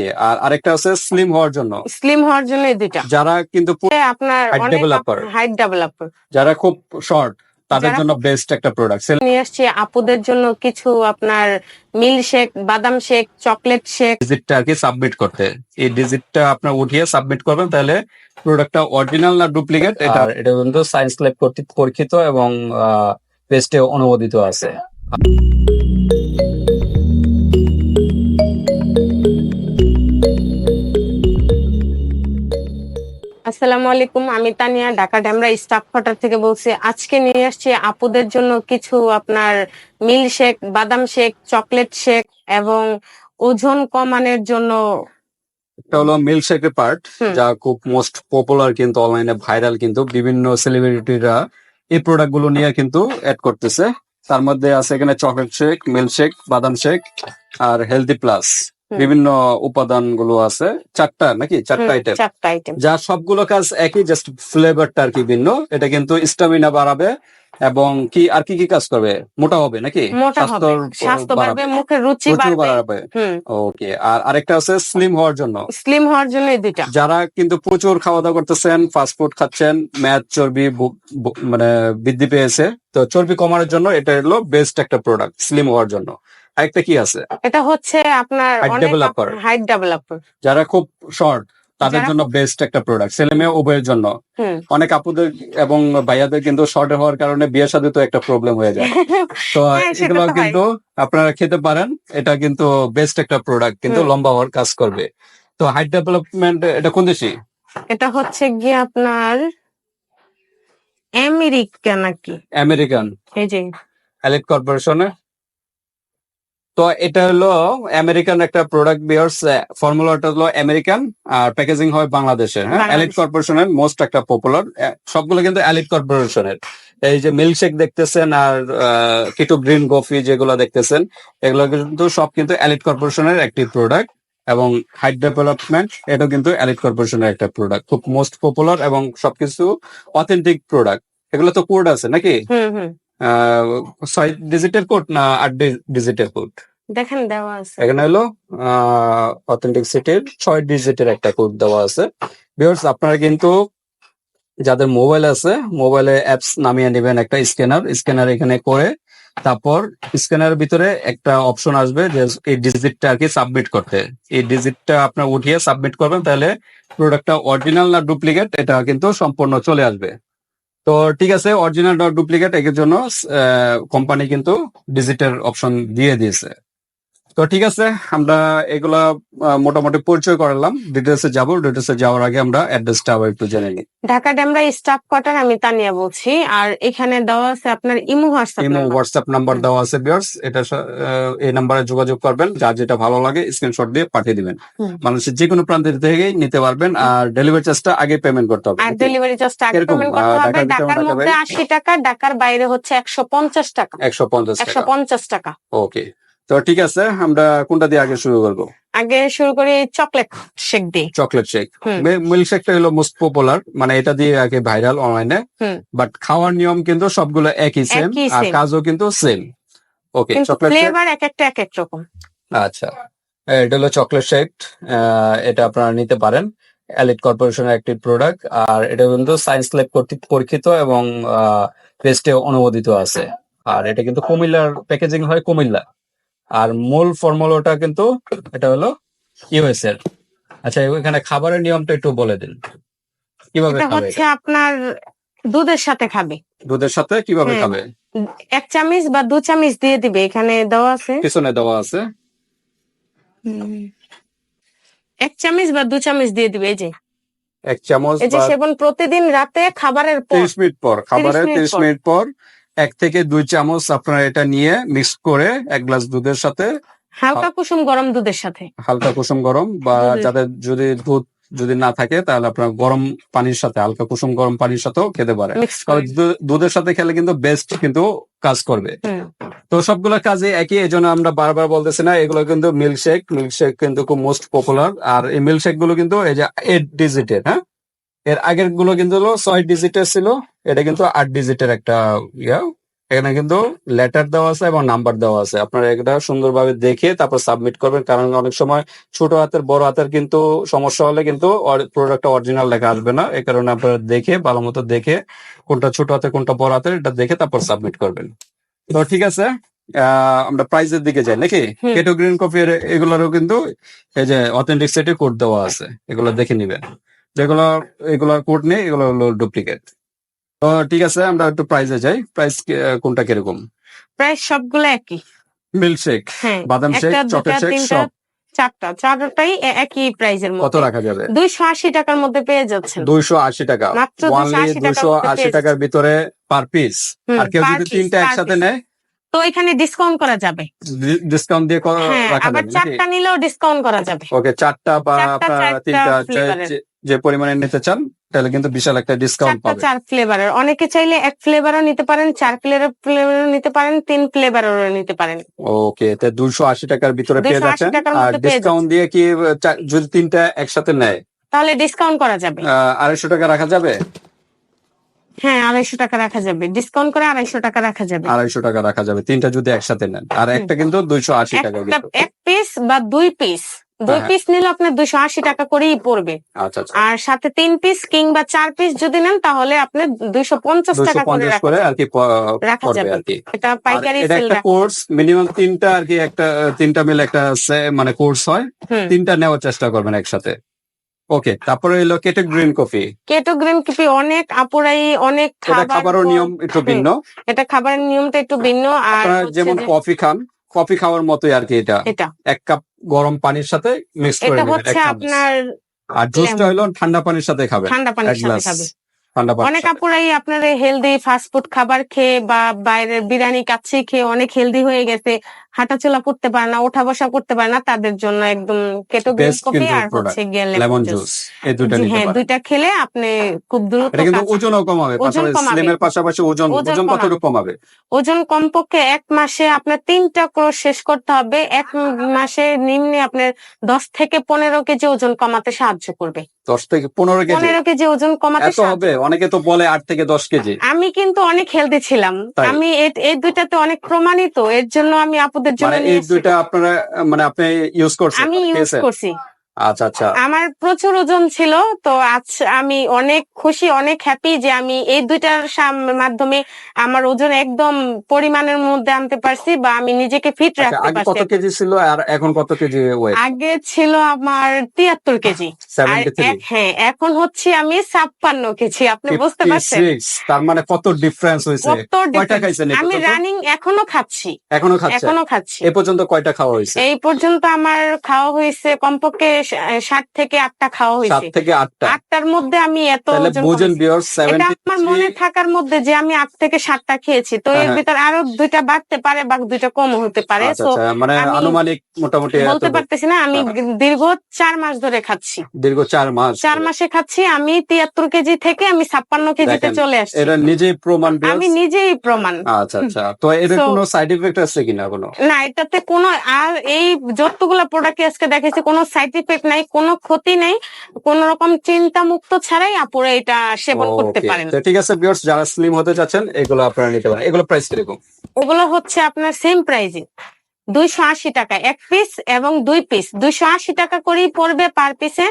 ওকে আর আরেকটা আছে স্লিম হওয়ার জন্য। স্লিম হওয়ার জন্য এই দুইটা। যারা কিন্তু আপনার অনেক developer। হাইট ডেভেলপার যারা খুব শর্ট তাদের জন্য বেস্ট একটা প্রোডাক্ট নিয়ে আসছি আপুদের জন্য কিছু আপনার মিল শেক বাদাম শেক চকলেট শেক ডিজিটটা আর কি সাবমিট করতে। এই ডিজিটটা আপনার উঠিয়ে সাবমিট করবেন তাহলে প্রোডাক্টটা অরিজিনাল না ডুপ্লিকেট এটা এটা কিন্তু সায়েন্স ল্যাব কর্তৃক পরীক্ষিত এবং পেস্টে অনুমোদিত আছে। আসসালামু আলাইকুম আমি তানিয়া ঢাকা ড্যামরা স্টাফ কোয়ার্টার থেকে বলছি আজকে নিয়ে আসছি আপুদের জন্য কিছু আপনার মিল শেক বাদাম শেক চকলেট শেক এবং ওজন কমানোর জন্য এটা হলো মিল্কশেকের পার্ট যা খুব মোস্ট পপুলার কিন্তু অনলাইনে ভাইরাল কিন্তু বিভিন্ন সেলিব্রিটিরা এই প্রোডাক্টগুলো নিয়ে কিন্তু অ্যাড করতেছে তার মধ্যে আছে এখানে চকলেট শেক মিল্ক শেক বাদাম শেক আর হেলদি প্লাস। বিভিন্ন উপাদানগুলো আছে চারটা নাকি? চারটা আইটেম চারটা আইটেম যা সবগুলো কাজ একই জাস্ট ফ্লেভারটা আর কি ভিন্ন। এটা কিন্তু স্টামিনা বাড়াবে এবং কি আর কি কি কাজ করবে? মোটা হবে নাকি? মোটা স্বাস্থ্য বাড়বে। মুখের রুচি বাড়াবে। ওকে আর আরেকটা আছে স্লিম হওয়ার জন্য। স্লিম হওয়ার জন্য দুইটা। যারা কিন্তু প্রচুর খাওয়া দাওয়া করতেছেন ফাস্ট ফুড খাচ্ছেন ম্যাচ চর্বি মানে বৃদ্ধি পেয়েছে তো চর্বি কমানোর জন্য এটা হলো বেস্ট একটা প্রোডাক্ট স্লিম হওয়ার জন্য। আরেকটা কি আছে? এটা হচ্ছে আপনার অনেক developer। হাইট ডেভেলপার যারা খুব শর্ট তাদের জন্য বেস্ট একটা প্রোডাক্ট ছেলে মেয়ে উভয়ের জন্য। অনেক আপুদের এবং ভাইয়াদের কিন্তু শর্ট হওয়ার কারণে বিয়ের সাথে তো একটা প্রবলেম হয়ে যায়। তো হ্যাঁ, এগুলো কিন্তু আপনারা খেতে পারেন এটা কিন্তু বেস্ট একটা প্রোডাক্ট কিন্তু লম্বা হওয়ার কাজ করবে। তো হাইট ডেভেলপমেন্ট এটা কোন দেশি? এটা হচ্ছে গিয়ে আপনার আমেরিকা নাকি? আমেরিকান এই যে। এলিট কর্পোরেশনে তো এটা হলো আমেরিকান একটা প্রোডাক্ট বিয়ার্স ফর্মুলাটা হলো আমেরিকান আর প্যাকেজিং হয় বাংলাদেশের হ্যাঁ। এলিট কর্পোরেশনের মোস্ট একটা পপুলার সবগুলো কিন্তু এলিট কর্পোরেশনের এই যে মিল্কশেক দেখতেছেন আর কিটো গ্রিন কফি যেগুলো দেখতেছেন এগুলো কিন্তু সব কিন্তু এলিট কর্পোরেশনের একটি প্রোডাক্ট এবং হাইট ডেভেলপমেন্ট এটাও কিন্তু এলিট কর্পোরেশনের একটা প্রোডাক্ট খুব মোস্ট পপুলার এবং সবকিছু অথেন্টিক প্রোডাক্ট এগুলো তো কোড আছে নাকি? ছয় ডিজিটের কোড না আট ডিজিটের কোড দেখেন দেওয়া আছে। এখানে হলো অথেন্টিক সিটির ছয় ডিজিটের একটা কোড দেওয়া আছে। ভিউয়ার্স আপনারা কিন্তু যাদের মোবাইল আছে মোবাইলে অ্যাপস নামিয়ে নেবেন একটা স্ক্যানার স্ক্যানার এখানে করে তারপর স্ক্যানারের ভিতরে একটা অপশন আসবে যে এই ডিজিটটা আর কি সাবমিট করতে। এই ডিজিটটা আপনার উঠিয়ে সাবমিট করবেন, তাহলে প্রোডাক্টটা অরিজিনাল না ডুপ্লিকেট এটা কিন্তু সম্পূর্ণ চলে আসবে। তো ঠিক আছে অরিজিনাল ডুপ্লিকেট এর জন্য কোম্পানি কিন্তু ডিজিটের অপশন দিয়ে দিয়েছে। তো ঠিক আছে আমরা এগুলা মোটামুটি পরিচয় করালাম ডিটেলসে যাব ডিটেলসে যাওয়ার আগে আমরা অ্যাড্রেসটা আবার একটু জেনে নিই। ঢাকা ড্যামরা স্টাফ কোয়ার্টার আমি তানিয়া বলছি। আর এখানে দেওয়া আছে আপনার imo WhatsApp imo. WhatsApp number দেওয়া আছে বিয়ার্স এটা এই নাম্বারে যোগাযোগ করবেন যার যেটা ভালো লাগে স্ক্রিনশট দিয়ে পাঠিয়ে দিবেন। মানুষের যে কোনো প্রান্ত থেকেই নিতে পারবেন আর ডেলিভারি চার্জটা আগে পেমেন্ট করতে হবে আর ডেলিভারি চার্জটা আগে পেমেন্ট করতে হবে। ঢাকার মধ্যে ভাই? আশি টাকা ঢাকার বাইরে হচ্ছে একশো পঞ্চাশ টাকা। একশো পঞ্চাশ একশো টাকা পঞ্চাশ টাকা। ওকে তো ঠিক আছে আমরা কোনটা দিয়ে আগে শুরু করব? আগে শুরু করি চকলেট শেক দিয়ে। Chocolate shake. মিল্ক শেকটা হলো মোস্ট পপুলার মানে এটা দিয়ে আগে ভাইরাল অনলাইনে বাট খাওয়ার নিয়ম কিন্তু সবগুলো একই সেম আর কাজও কিন্তু same okay chocolate shake. Flavour এক একটা এক এক রকম। আচ্ছা এটা হলো চকলেট শেক এটা আপনারা নিতে পারেন। এলিট কর্পোরেশনের একটি প্রোডাক্ট আর এটা কিন্তু সায়েন্স ল্যাব কর্তৃক পরীক্ষিত এবং টেস্টে অনুমোদিত আছে। আর এটা কিন্তু কুমিল্লার প্যাকেজিং হয় কুমিল্লা। আর মূল ফর্মুলাটা কিন্তু এটা হলো ইউএস এর। আচ্ছা এখানে খাবারের নিয়মটা একটু বলে দিন। কীভাবে এটা হচ্ছে আপনার দুধের সাথে খাবে। দুধের সাথে কীভাবে খাবে? এক চামচ বা দু চামচ দিয়ে দিবে এখানে দেওয়া আছে। পিছনে দেওয়া আছে। এক চামচ বা দু চামচ দিয়ে দিবে এই যে। এক চামচ এই যে সেবন প্রতিদিন রাতে খাবারের পর। তিরিশ মিনিট পর খাবারের মিনিট তিরিশ পর। মিনিট পর এক থেকে দুই চামচ আপনারা এটা নিয়ে মিক্স করে এক গ্লাস দুধের সাথে হালকা কুসুম গরম দুধের সাথে। হালকা কুসুম গরম বা যাদের যদি দুধ যদি না থাকে তাহলে আপনার গরম পানির সাথে হালকা কুসুম গরম পানির সাথেও খেতে পারে দুধের সাথে খেলে কিন্তু বেস্ট কিন্তু কাজ করবে। তো সবগুলো কাজে একই এই জন্য আমরা বারবার বলতেছি না এগুলো কিন্তু মিল্কশেক মিল্কশেক কিন্তু খুব মোস্ট পপুলার আর এই মিল্কশেকগুলো কিন্তু এই যে এইট ডিজিটের হ্যাঁ? এর আগেরগুলো কিন্তু ছয় ডিজিটের ছিল। এটা কিন্তু আট ডিজিটের একটা ইয়া। এখানে কিন্তু লেটার দেওয়া আছে এবং নাম্বার দেওয়া আছে। আপনারা এটা সুন্দরভাবে দেখে তারপর সাবমিট করবেন। কারণ অনেক সময় ছোট হাতের বড় হাতের কিন্তু সমস্যা হলে কিন্তু প্রোডাক্টটা অরিজিনাল লেখা আসবে না। এই কারণে আপনারা দেখে ভালো মতো দেখে কোনটা ছোট হাতের কোনটা বড় হাতের এটা দেখে তারপর সাবমিট করবেন। তো ঠিক আছে আহ, আমরা প্রাইজের দিকে যাই নাকি। কেটো গ্রিন কফি এগুলোরও কিন্তু এই যে অথেন্টিক সেটের কোড দেওয়া আছে। এগুলো দেখে নিবেন। যেগুলো এগুলো কোড নেই এগুলো হলো ডুপ্লিকেট তো ঠিক আছে আমরা একটু প্রাইজে যাই। প্রাইস কোনটা কীরকম? প্রায় সবগুলো একই। মিল্কশেক হ্যাঁ বাদাম শেক চকলেট শেক সব। চারটা চারটাই একই প্রাইজের কত রাখা যাবে? দুইশো আশি টাকার মধ্যে পেয়ে যাচ্ছেন। দুইশো আশি টাকা। মাত্র 280 টাকার দুইশো আশি টাকার ভিতরে পার পিস আর কেউ যদি তিনটা একসাথে নেয় তো এখানে ডিসকাউন্ট করা যাবে। ডিসকাউন্ট দিয়ে ক- হ্যাঁ রাখা আবার যাবে চারটা নিলেও ডিসকাউন্ট করা যাবে। ওকে চারটা বা তিনটা যে- পরিমাণে নিতে চান তাহলে কিন্তু বিশাল একটা ডিসকাউন্ট চারটা পাবে। চার ফ্লেভারের অনেকে চাইলে এক ফ্লেভারও নিতে পারেন চার ফ্লেভার ফ্লেভারও নিতে পারেন তিন ফ্লেভারেরও নিতে পারেন। ওকে তো দুশো আশি টাকার ভিতরে পেয়ে যাচ্ছেন। আর ডিসকাউন্ট দিয়ে কি যদি তিনটা একসাথে নেয়? তাহলে ডিসকাউন্ট করা যাবে। আড়াইশো টাকা রাখা যাবে? হ্যাঁ আড়াইশো টাকা রাখা যাবে। ডিসকাউন্ট করে আড়াইশো টাকা রাখা যাবে। আড়াইশো টাকা রাখা যাবে। তিনটা যদি একসাথে নেন। আর একটা কিন্তু দুইশো আশি টাকা এক পিস বা দুই পিস দুই হ্যাঁ। পিস নিলে আপনার দুইশো আশি টাকা করেই পড়বে। আচ্ছা আচ্ছা। আর সাথে তিন পিস কিংবা চার পিস যদি নেন তাহলে আপনি দুইশো পঞ্চাশ টাকা করে আর কি রাখা যাবে। এটা পাইকারি একটা কোর্স মিনিমাম তিনটা আর কি একটা তিনটা মিলে একটা মানে কোর্স হয়। তিনটা নেওয়ার চেষ্টা করবেন একসাথে। ওকে তারপরে এলো keto green coffee keto green coffee অনেক আপুরাই অনেক খাবারের খাবার নিয়ম একটু ভিন্ন। এটা খাবারের নিয়মটা একটু ভিন্ন আর যেমন কফি খান কফি খাওয়ার মতোই আর কি এটা। এটা। এক কাপ গরম পানির সাথে মিক্স করে এটা হচ্ছে আপনার আর জুসটা হলো ঠান্ডা পানির সাথে খাবে ঠান্ডা পানির সাথে খাবে ঠান্ডা অনেক আপুরাই আপনার হেলদি ফাস্টফুড খাবার খেয়ে বা বাইরের বিরিয়ানি কাচ্ছি খেয়ে অনেক হেলদি হয়ে গেছে হাঁটাচলা করতে পারে না ওঠা বসা করতে পারে না তাদের জন্য একদম কেটো কফি আর হচ্ছে গিয়ে লেমন জুস এই নিতে হ্যাঁ দুইটা খেলে আপনি খুব দ্রুত এটা কিন্তু ওজনও কমাবে। স্লিমের পাশাপাশি ওজন ওজন। কতটুকু কমাবে? ওজন কমপক্ষে এক মাসে আপনার তিনটা কোর্স শেষ করতে হবে এক মাসে নিম্নে আপনার দশ থেকে পনেরো কেজি ওজন কমাতে সাহায্য করবে। দশ থেকে পনেরো কেজি। পনেরো কেজি ওজন কমাতে এত হবে অনেকে তো বলে আট থেকে দশ কেজি। আমি কিন্তু অনেক হেলদি ছিলাম। আমি এই দুইটাতে অনেক প্রমাণিত এর জন্য আমি আপুদের জন্য মানে এই দুইটা আপনারা মানে আপনি ইউজ করছেন আমি ইউজ করছি। আচ্ছা আচ্ছা। আমার প্রচুর ওজন ছিল তো আজ আমি অনেক খুশি অনেক হ্যাপি যে আমি এই দুইটার মাধ্যমে আমার ওজন একদম পরিমাণের মধ্যে আনতে পারছি বা আমি নিজেকে ফিট আচ্ছা, রাখতে আগে কত পারছি কেজি ছিল আর এখন কত কেজি ওয়েট আগে ছিল আমার তিয়াত্তর কেজি। হ্যাঁ এখন হচ্ছে আমি ছাপ্পান্ন কেজি আপনি বুঝতে পারছেন? তার মানে কত ডিফারেন্স হয়েছে? কয়টা খাইছেন আমি রানিং এখনও খাচ্ছি। এখনও খাচ্ছেন? এখনও খাচ্ছি। এ পর্যন্ত কয়টা খাওয়া হয়েছে? এই পর্যন্ত আমার খাওয়া হয়েছে কমপক্ষে ষাট থেকে আটটা খাওয়া সাত হয়েছে থেকে আটটা? আটটার মধ্যে আমি এত বুঝেন। বিয়র এটা আমার মনে থাকার মধ্যে যে আমি আট থেকে সাতটা খেয়েছি তো হ্যাঁ, এর হ্যাঁ। ভিতর আরও দুইটা বাড়তে পারে বা দুইটা কম হতে পারে। আচ্ছা আচ্ছা মানে আনুমানিক মোটামুটি বলতে পারতেছি না আমি দীর্ঘ চার মাস ধরে খাচ্ছি। দীর্ঘ চার মাস চার মাসে খাচ্ছি আমি তিয়াত্তর কেজি থেকে আমি ছাপ্পান্ন কেজিতে চলে আসছি। এটা নিজেই প্রমাণ আমি নিজেই প্রমাণ। আচ্ছা আচ্ছা। তো এর So- কোনো সাইড ইফেক্ট আছে কিনা কোনো? না এটাতে কোনো আর এই যতগুলো প্রোডাক্ট আজকে দেখেছি কোনো সাইড ইফেক্ট নাই কোনো ক্ষতি নাই কোন রকম চিন্তা মুক্ত ছাড়াই আপুরা এটা সেবন করতে পারেন। ঠিক আছে ভিউয়ার্স যারা স্লিম হতে চাচ্ছেন এগুলো আপনারা নিতে পারেন। এগুলো প্রাইস কীরকম ওগুলো হচ্ছে আপনার সেম প্রাইজিং দুইশো আশি টাকা এক পিস এবং দুই পিস দুইশো আশি টাকা করেই পড়বে পার পিসে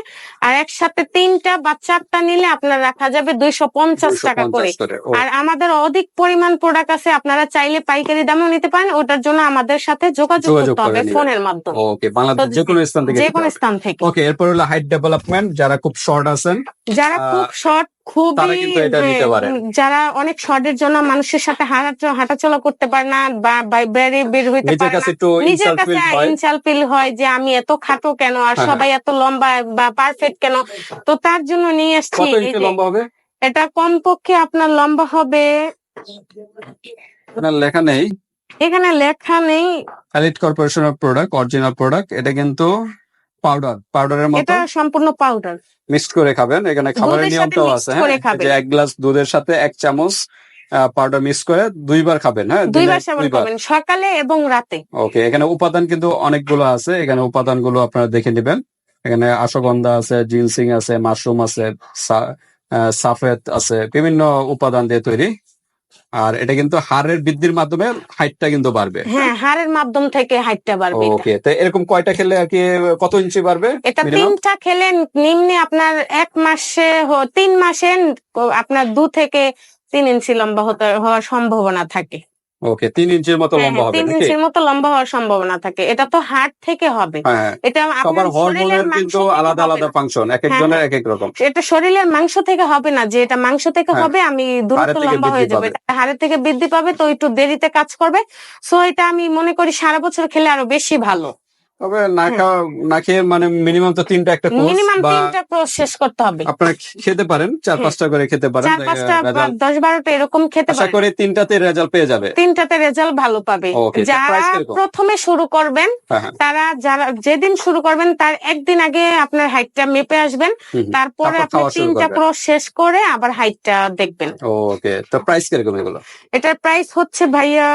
আর একসাথে তিনটা বা চারটা নিলে আপনার রাখা যাবে দুইশো পঞ্চাশ টাকা করে 250 করে ও, আর আমাদের অধিক পরিমাণ প্রোডাক্ট আছে আপনারা চাইলে পাইকারি দামেও নিতে পারেন ওটার জন্য আমাদের সাথে যোগাযোগ করতে হবে ফোনের মাধ্যমে। ওকে বাংলাদেশ যে কোনো স্থান থেকে যে কোনো স্থান থেকে। ওকে এরপর হলো হাইট ডেভেলপমেন্ট যারা খুব শর্ট আছেন যারা খুব শর্ট খুবই হ্যাঁ, পারে। যারা অনেক শর্টের জন্য মানুষের সাথে হাঁটা হাঁটাচলা করতে পারে না বা বাইরে বের হইতে নিজের পারে না। নিজের কাছে ফিল হয়। ইনসাল ফিল হয় যে আমি এত খাটো কেন? আর হ্যাঁ, সবাই এত লম্বা বা পারফেক্ট কেন? তো তার জন্য নিয়ে হবে? এটা কমপক্ষে আপনার লম্বা হবে লেখা নেই? এখানে লেখা নেই। এলিট কর্পোরেশনের প্রোডাক্ট অরিজিনাল প্রোডাক্ট এটা কিন্তু পাউডার পাউডারের মতো। এটা সম্পূর্ণ পাউডার। মিক্সড করে খাবেন এখানে খাবারের নিয়মটাও আছে হ্যাঁ। যে এক গ্লাস দুধের সাথে এক চামচ পাউডার মিক্স করে দুইবার খাবেন হ্যাঁ? দুইবার সেবন করবেন সকালে এবং রাতে। ওকে এখানে উপাদান কিন্তু অনেকগুলো আছে এখানে উপাদানগুলো আপনারা দেখে নেবেন। এখানে আশগন্ধা আছে জিনসিং আছে মাশরুম আছে সাফেদ আছে বিভিন্ন উপাদান দিয়ে তৈরি। আর এটা কিন্তু হারের বৃদ্ধির মাধ্যমে হাইটটা কিন্তু বাড়বে। হ্যাঁ হারের মাধ্যম থেকে হাইটটা বাড়বে ওকে তো এরকম কয়টা খেলে আর কি কত ইঞ্চি বাড়বে এটা? তিনটা খেলে নিম্নে আপনার এক মাসে তিন মাসে আপনার দু থেকে তিন ইঞ্চি লম্বা হতে হওয়ার সম্ভাবনা থাকে। ওকে তিন ইঞ্চির মতো হ্যাঁ, লম্বা হ্যাঁ, হবে তিন ইঞ্চির মতো লম্বা হওয়ার সম্ভাবনা থাকে। এটা তো হাট থেকে হবে। হ্যাঁ এটা সবার হরমোনের মাংস কিন্তু থেকে আলাদা হবে। আলাদা না। ফাংশন এক একজনের এক এক রকম। এটা শরীরের মাংস থেকে হবে না। যে এটা মাংস থেকে হবে আমি দ্রুত লম্বা হয়ে যাবে। হাড়ের থেকে বৃদ্ধি পাবে তো একটু দেরিতে কাজ করবে। সো এটা আমি মনে করি সারা বছর খেলে আরও বেশি ভালো। তবে না খাওয়া না খেয়ে মানে মিনিমাম তো তিনটা একটা কোর্স মিনিমাম তিনটা কোর্স শেষ করতে হবে। আপনারা খেতে পারেন চার হ্যাঁ। পাঁচটা করে খেতে পারেন চার পাঁচটা দশ বারোটা এরকম খেতে আশা পারে করি তিনটাতে রেজাল্ট পেয়ে যাবে। তিনটাতে রেজাল্ট ভালো পাবে। যারা প্রথমে শুরু করবেন হ্যাঁ হ্যাঁ। তারা যারা যেদিন শুরু করবেন তার একদিন আগে আপনার হাইটটা মেপে আসবেন। তারপরে আপনি তিনটা। ক্রস শেষ করে আবার হাইটটা দেখবেন। ওকে তো প্রাইস কীরকম এগুলো? এটার প্রাইস হচ্ছে ভাইয়া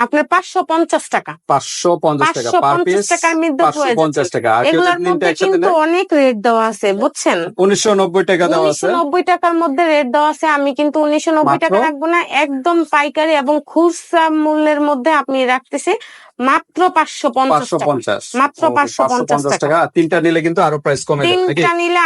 আপনার পাঁচশো পঞ্চাশ টাকা। পাঁচশো পঞ্চাশ টাকার মধ্যে পঞ্চাশ টাকা। এগুলোর মধ্যে কিন্তু অনেক রেট দেওয়া আছে বুঝছেন? উনিশশো নব্বই টাকা দেওয়া আছে। নব্বই টাকার মধ্যে রেট দেওয়া আছে। আমি কিন্তু উনিশশো নব্বই টাকা রাখব না একদম পাইকারি এবং খুচরা মূল্যের মধ্যে আপনি রাখতেছি মাত্র পাঁচশো পঞ্চাশ মাত্র পাঁচশো পঞ্চাশ। মাত্র Okay, 550 টাকা। তিনটা নিলে কিন্তু আরও প্রাইস কমে তিনটা নিলে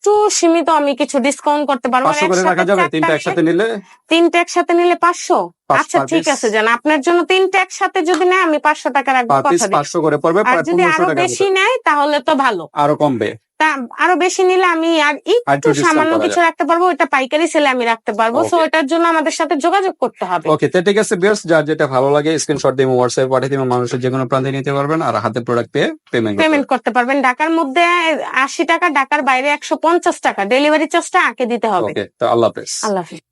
আরেকটু সীমিত আমি কিছু ডিসকাউন্ট করতে পারব। চারটা তিনটা একসাথে নিলে? তিনটা একসাথে নিলে পাঁচশো? আচ্ছা ঠিক আছে জান আপনার জন্য তিনটা একসাথে যদি নেয় আমি পাঁচশো টাকা রাখব পাঁচশো করে পড়বে আর যদি আরও বেশি নেয় তাহলে তো ভালো। আরও কমবে। তা আরও বেশি নিলে আমি আর একটু সামান্য কিছু রাখতে পারব ওটা পাইকারি সেলে আমি রাখতে পারব। সো এটার জন্য আমাদের সাথে যোগাযোগ করতে হবে। ওকে তো ঠিক আছে বিয়ার্স যার যেটা ভালো লাগে স্ক্রিনশট দিয়ে হোয়াটসঅ্যাপে পাঠিয়ে দিবেন মানুষের যে কোনো প্রান্তে নিতে পারবেন আর হাতে প্রোডাক্ট পেয়ে পেমেন্ট পেমেন্ট করতে পারবেন। ঢাকার মধ্যে আশি টাকা ঢাকার বাইরে একশো পঞ্চাশ টাকা। ডেলিভারি চার্জটা আগে দিতে হবে। ওকে তো আল্লাহ হাফেজ। আল্লাহ হাফিজ।